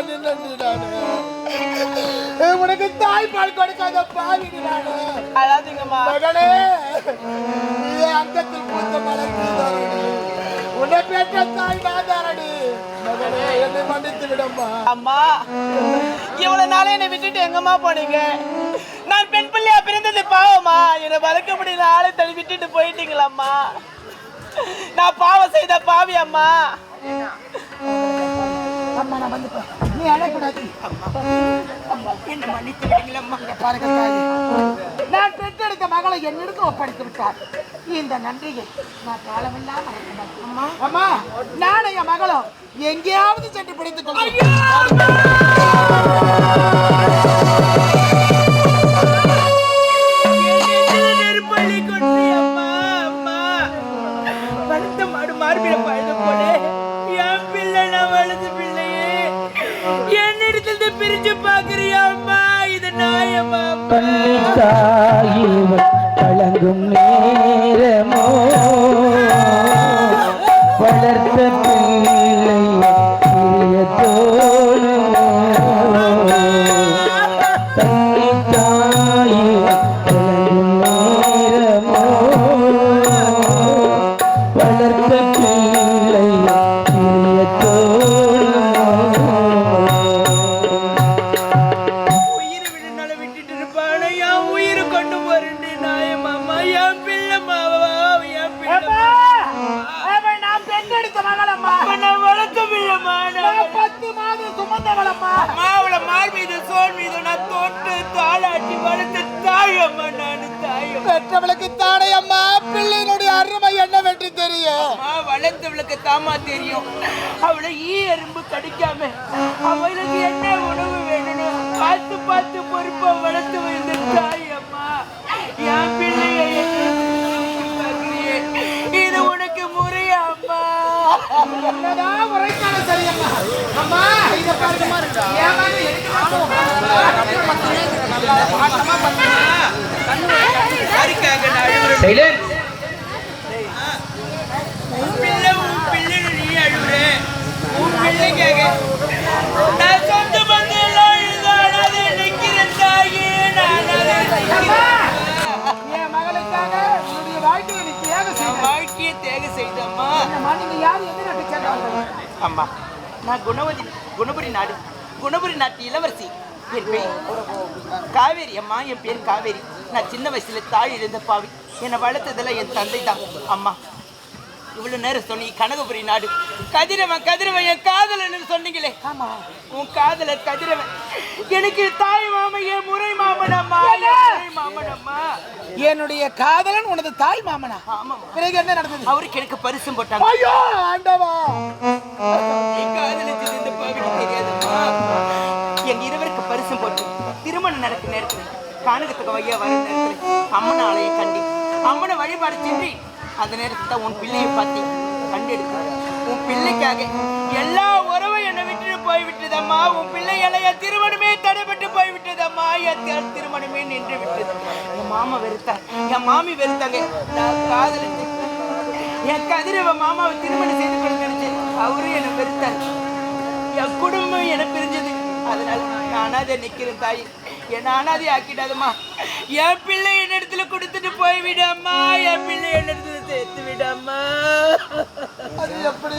நின்று நானு உனக்கு தாய்ப்பால் கொடுக்காத பாவிடி நானு. அழாதீங்கம்மா. மகளே இது அங்கத்தில் பூத்த உன்னை பெற்ற தாய் நான் தாரடி மகளே என்னை மன்னித்து விடம்மா. அம்மா இவ்வளவு நாளே என்னை விட்டுட்டு எங்கம்மா போனீங்க? நான் பெண் பிள்ளையா பிறந்தது பாவமா? என்னை வளர்க்க முடியல ஆளை தள்ளி விட்டுட்டு போயிட்டீங்களம்மா? நான் பாவம் செய்த பாவி அம்மா. அம்மா நான் வந்துட்டேன் நீ அழக்கூடாது என்ன மன்னித்து விடுங்களம்மா இங்க பாருங்க. நான் பெற்றெடுத்த மகளை என்னிடத்தில் ஒப்படைத்து விட்டார். இந்த நன்றியை நான் காலமெல்லாம். அம்மா. அம்மா நானும் என் மகளும் எங்கேயாவது சென்று பிடித்துக் கொள்வோம். தாயில் கலங்கும் நேர சோல் மீது நான் தொட்டு தாளாட்டி வளர்த்த தாயம்மா நான் தாயம். பெற்றவளுக்கு தானே அம்மா பிள்ளையினுடைய அருமை என்னவென்று தெரியும்? அம்மா வளர்த்தவளுக்கு தாமா தெரியும். அவளை ஈ எறும்பு கடிக்காம அவளுக்கு என்ன உணவு வேணும்னு பார்த்து பார்த்து பொறுப்பா வளர்த்து வைத்த தாய் அம்மா. என் பிள்ளைய. இது உனக்கு முறையா அம்மா. என்னதான் உன் பிள்ளை உன் பிள்ளை நீ அழுகுற உன் பிள்ளைக்காக நான் சொந்த நிற்கிறேன் தாயே. என் மகளுக்காக வாழ்க்கையை தேக செய்தம்மா. நீங்க யார் எந்த நாட்டை சேர்ந்தவங்க அம்மா. நான் குணவதி குணபுரி நாடு குணபுரி நாட்டு இளவரசி. என் பேர் காவேரி அம்மா என் பேர் காவேரி. நான் சின்ன வயசுல தாய் இழந்த பாவி. என்னை வளர்த்ததெல்லாம் என் தந்தை தான் அம்மா இவ்வளவு நேரம் சொன்னி கனகபுரி நாடு. கதிரவன் கதிரவன் என் காதலன்னு சொன்னீங்களே. ஆமா. உன் காதலர் கதிரவன். எனக்கு தாய் என் முறை மாமன் அம்மா என் முறை மாமன் அம்மா என்னுடைய காதலன் உனது தாய் மாமனா? ஆமாம்மா பிறகு என்ன நடந்தது? அவருக்கு எனக்கு பரிசும் போட்டாங்க. ஐயோ ஆண்டவா! என் காதலிச்சது இந்த பாவிக்கு தெரியாதம்மா. எங்க இருவருக்கு பரிசும் போட்டு திருமணம் நடக்க நேரத்தில் கானகத்துக்கு வையா வர நேரத்தில் அம்மன் கண்டி. அம்மனை வழிபாடு சென்று அந்த நேரத்தில் தான் உன் பிள்ளையை பார்த்து கண்டெடுக்க உன் பிள்ளைக்காக எல்லா உறவும் என்னை விட்டுட்டு போய்விட்டதம்மா. உன் பிள்ளை என் திருமணமே தடைபட்டு போய்விட்டதம்மா. என் திருமணமே நின்று விட்டது. என் மாமா வெறுத்தார். என் மாமி வெறுத்தாங்க. நான் காதலிச்சேன் என் கதிரவ மாமாவை திருமணம் செய்து கொள்ள நினைச்சேன். அவரும் என்னை வெறுத்தார். என் குடும்பம் என பிரிஞ்சது. அதனால் நான் அதை நிற்கிறேன் தாய். என்ன அனாதை ஆக்கிடாதம்மா. என் பிள்ளை என்னிடத்துல கொடுத்துட்டு போய் விடம்மா என் பிள்ளை என்னிடத்துல சேர்த்து விடம்மா அது எப்படி?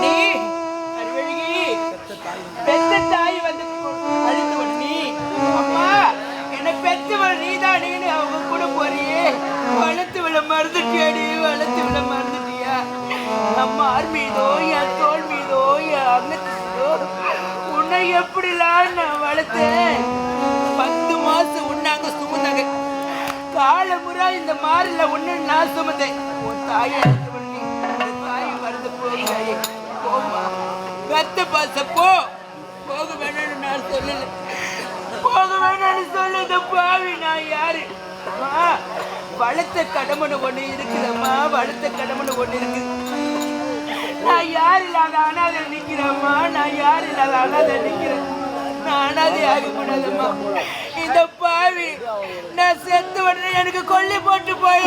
நீ பெத்த தாய் இந்த மாறில ஒண்ணு நான் சுமந்தேன். உன் தாயை எடுத்து பண்ணி உன் தாயை போகிறாயே போமா பெத்த பாச போ. போக வேணும்னு நான் சொல்லல. போக வேணும்னு சொல்லுத பாவி நான் யாரு? வளர்த்த கடமனு ஒண்ணு இருக்குதம்மா. வளர்த்த கடமனு ஒண்ணு இருக்கு. நான் யார்? இல்லாத அனாதை நிக்கிறேம்மா. நான் யார்? இல்லாத அனாதை நிக்கிறேன். நான் அனாதை ஆகக்கூடாதம்மா இந்த பாவி நான் செத்து உடனே எனக்கு கொல்லி போட்டு போய்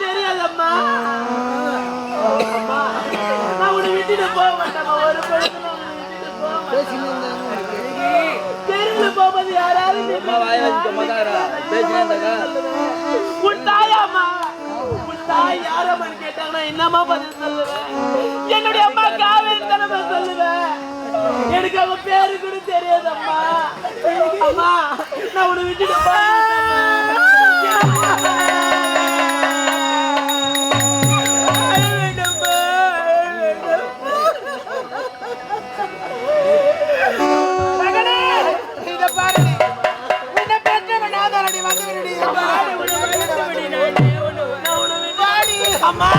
தெரியாதம்மா. அம்மா, நான் உன்னை விட்டுட்டு போக மாட்டேம்மா. ஒரு. தெருவுல போகும்போது யாராவது உன் தாயாம்மா. உன் தாய் யாரம்மான்னு கேட்டாங்கன்னா என்னம்மா பதில் சொல்லுவேன் என்னுடைய அம்மா காவேரி தானம்மா சொல்லுவேன் எனக்கு அவ பேரு கூட தெரியாதம்மா. அம்மா நான் உன்னை விட்டுட்டு போக அம்மா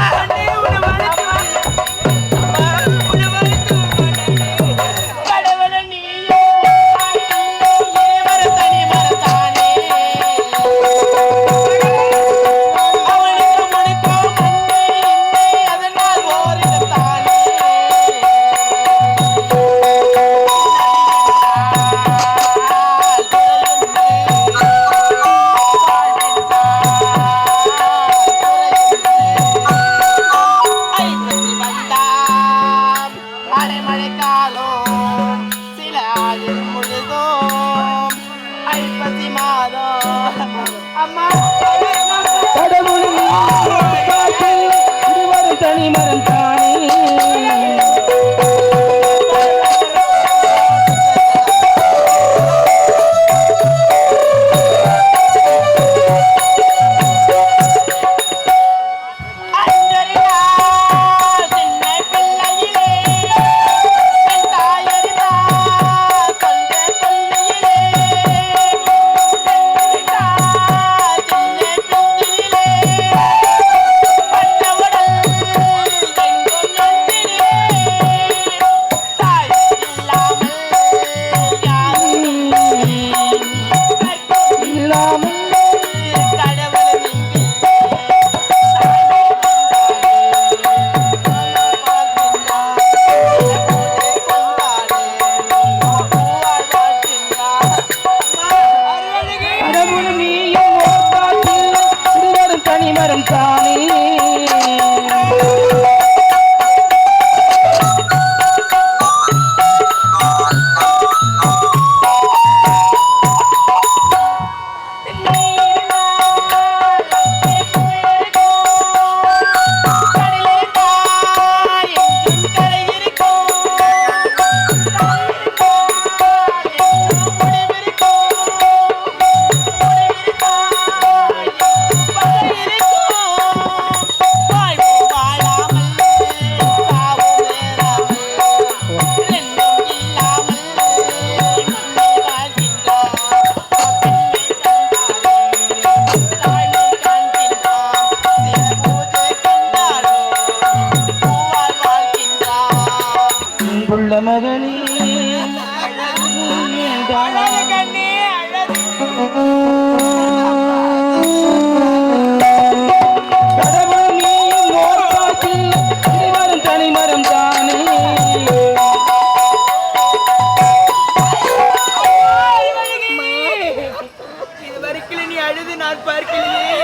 நான் பார்க்கலையே.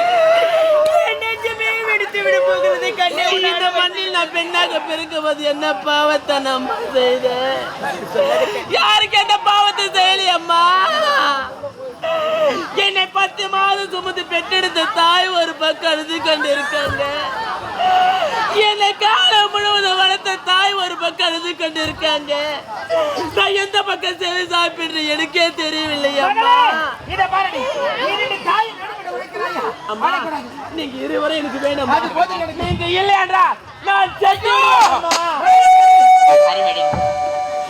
நெஞ்சமே வெடித்து விட போகிறது கண்ணே நான் பெண்ணாக என்ன பாவத்தை நம்ம செய்த? யாருக்கு என்ன பாவத்தை செய்யலி அம்மா? என்னை பத்து மாதம் சுமந்து பெற்றெடுத்த தாய் ஒரு பக்கம் அழுது கொண்டு இருக்காங்க என்னை காலம் முழுவதும் வளர்த்த தாய் ஒரு பக்கம் அழுது கொண்டு இருக்காங்க நான் எந்த பக்கம் சரி சாப்பிடுறேன் எனக்கே தெரியவில்லை அம்மா. நீங்க இருவரும் எனக்கு வேணும். நீங்க இல்லையாண்டா? நான் செத்து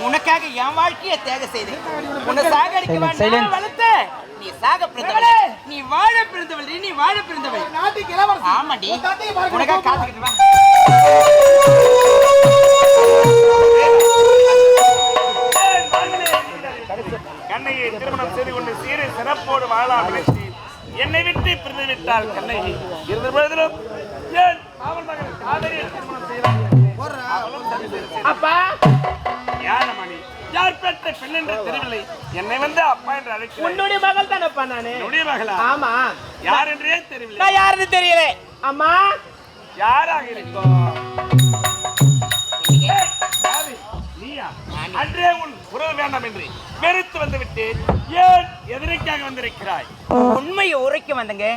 உனக்காக என் வாழ்க்கையை தியாக செய்தேன். உன்னை சாகடிக்க Silence, வேண்டாம். வளர்த்த நீ சாக பிறந்தவள். நீ வாழ பிறந்தவள். நீ வாழ பிறந்தவள். நாட்டுக்கு இளவரசி ஆமாடி. உனக்காக. காத்துக்கிட்டு வா. கண்ணையை திருமணம் செய்து கொண்டு சீரை சிறப்போடு வாழலாம் நினைத்து என்னை விட்டு பிரிந்து விட்டாள் கண்ணகி. என்று என்னை வந்து அப்பா என்று அழைக்கிறேன். உன்னுடைய மகள் தானப்பா நானு? என்னுடைய மகளா? ஆமா. யார் என்றே தெரியவில்லை. நான் யாருன்னு தெரியல. அம்மா? யாராக இருக்கும்? நீயா? அன்றே உன் உறவு வேண்டாம் என்று வெறுத்து வந்து விட்டு ஏன் எதிரிக்காக வந்திருக்கிறாய்? உண்மையை உரைக்க வந்தங்க.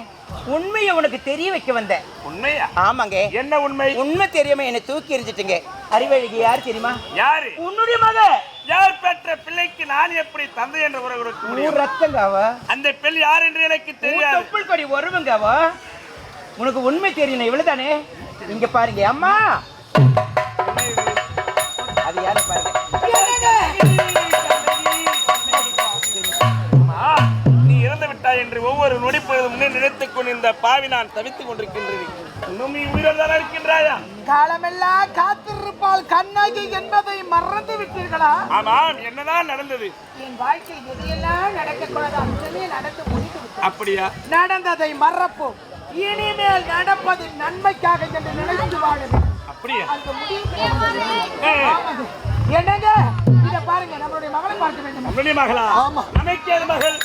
உண்மையை உனக்கு தெரிய வைக்க வந்தேன். உண்மையா? ஆமாங்க. என்ன உண்மை? உண்மை தெரியாம என்னை தூக்கி எறிஞ்சிட்டுங்க. அறிவழகி யார் தெரியுமா? யாரு? உன்னுடைய மக யார் பெற்ற பிள்ளைக்கு நான் எப்படி தந்தை என்ற உறவு கொடுக்க முடியும்? ஊர் ரத்தங்க அவ அந்த பெண் யார் என்று எனக்கு தெரியாது. தொப்புள் கொடி வருவங்க அவ உனக்கு உண்மை தெரியணும் இவ்வளவுதானே? இங்க பாருங்க அம்மா! அது யாரு பாருங்க ஒவ்வொரு நொடிப்பொழுதும் முன்னே நினைத்துக் கொண்டு இந்த பாவி நான் தவித்துக் கொண்டிருக்கின்றேன் இன்னும் உயிரோடு தான் இருக்கின்றாயா? காலமெல்லாம் காத்திருப்பால் கண்ணகி என்பதை மறந்து விட்டீர்களா? ஆமாம் என்னதான் நடந்தது? என் வாழ்க்கை எதையெல்லாம் நடக்கக்கூடாது அத்தனை நடந்து முடித்து. அப்படியா? நடந்ததை மறப்போம். இனிமேல் நடப்பது நன்மைக்காக என்று நினைத்து வாழுது அப்படியா. என்னங்க? இத பாருங்க நம்மளுடைய மகளை பார்க்க வேண்டும். மகளா? ஆமா. நமக்கேது மகள்.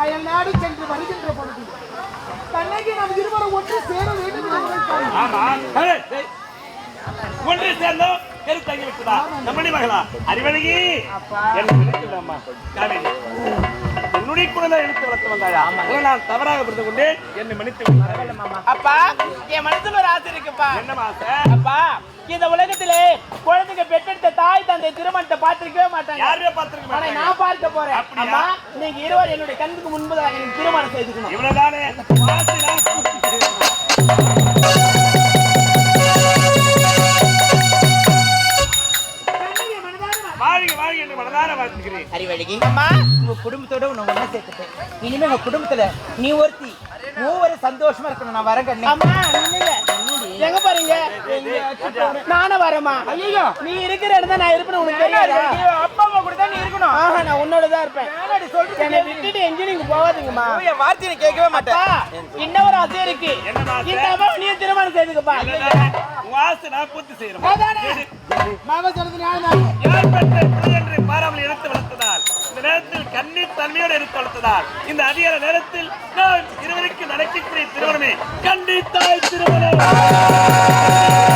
அயல் நாடு சென்று வருகின்ற பொழுது கண்ணகி நாம் இருவரும் ஒன்று சேர வேண்டும். ஒன்று சேர்ந்தோம் கரு தங்கி விட்டதா நம்முடைய மகளா? அறிவழகி. என்ன நினைக்கலாமா காவேரி என்னுடைய குழந்தை எடுத்து வளர்த்து வந்தாயா? உங்களை நான் தவறாக புரிந்து கொண்டேன் என்னை மன்னித்து விடு. அப்பா என் மனசுல ஒரு ஆசை இருக்குப்பா. என்ன மாச அப்பா இந்த உலகத்திலே குழந்தைங்க பெற்றெடுத்த தாய் தந்தை திருமணத்தை பார்த்திருக்கவே மாட்டாங்க. யாருமே பார்த்திருக்க ஆனா மாட்டாங்க. நான் பார்க்க போறேன். அப்படியா? நீங்க இருவர் என்னுடைய கண்ணுக்கு முன்பதாக எனக்கு திருமணம் செய்துக்கணும் இவ்வளவுதானே? மனதார வாழ்த்துகிறேன். அறிவழகி. அம்மா உங்க குடும்பத்தோட உன்னை ஒண்ணு சேர்த்துட்டேன் இனிமே உங்க குடும்பத்துல நீ ஒருத்தி மூவரு சந்தோஷமா இருக்கணும். நான் வரேன் கண்ணே. அம்மா நில்லுங்க. எங்க பாருங்க நானும் வரேம்மா. ஐயோ நீ இருக்கிற இடம் நான் இருப்பேன் உனக்கு தெரியாதா? அப்பா அம்மா கூட தான் நீ இருக்கணும். ஆஹா நான் உன்னோட தான் இருப்பேன். என்னை விட்டுட்டு எங்கேயும் நீங்க போகாதீங்கம்மா என் வார்த்தையை கேட்கவே அப்பா இன்னொரு ஆசை இருக்கு? இந்த அம்மா நீ திருமணம் செய்துக்கப்பா. நான் பூர்த்தி செய்யணும் மக சொல்றது ஞானதானே யார் பெற்ற பிள்ளை இருந்து வளர்த்ததால் இந்த நேரத்தில் கண்ணீர் தன்மையோடு இருந்து வளர்த்ததால் இந்த அதிகார நேரத்தில் நான் இருவருக்கு நடக்கக்கூடிய திருமணமே கண்ணீர் தாய் திருமணம்.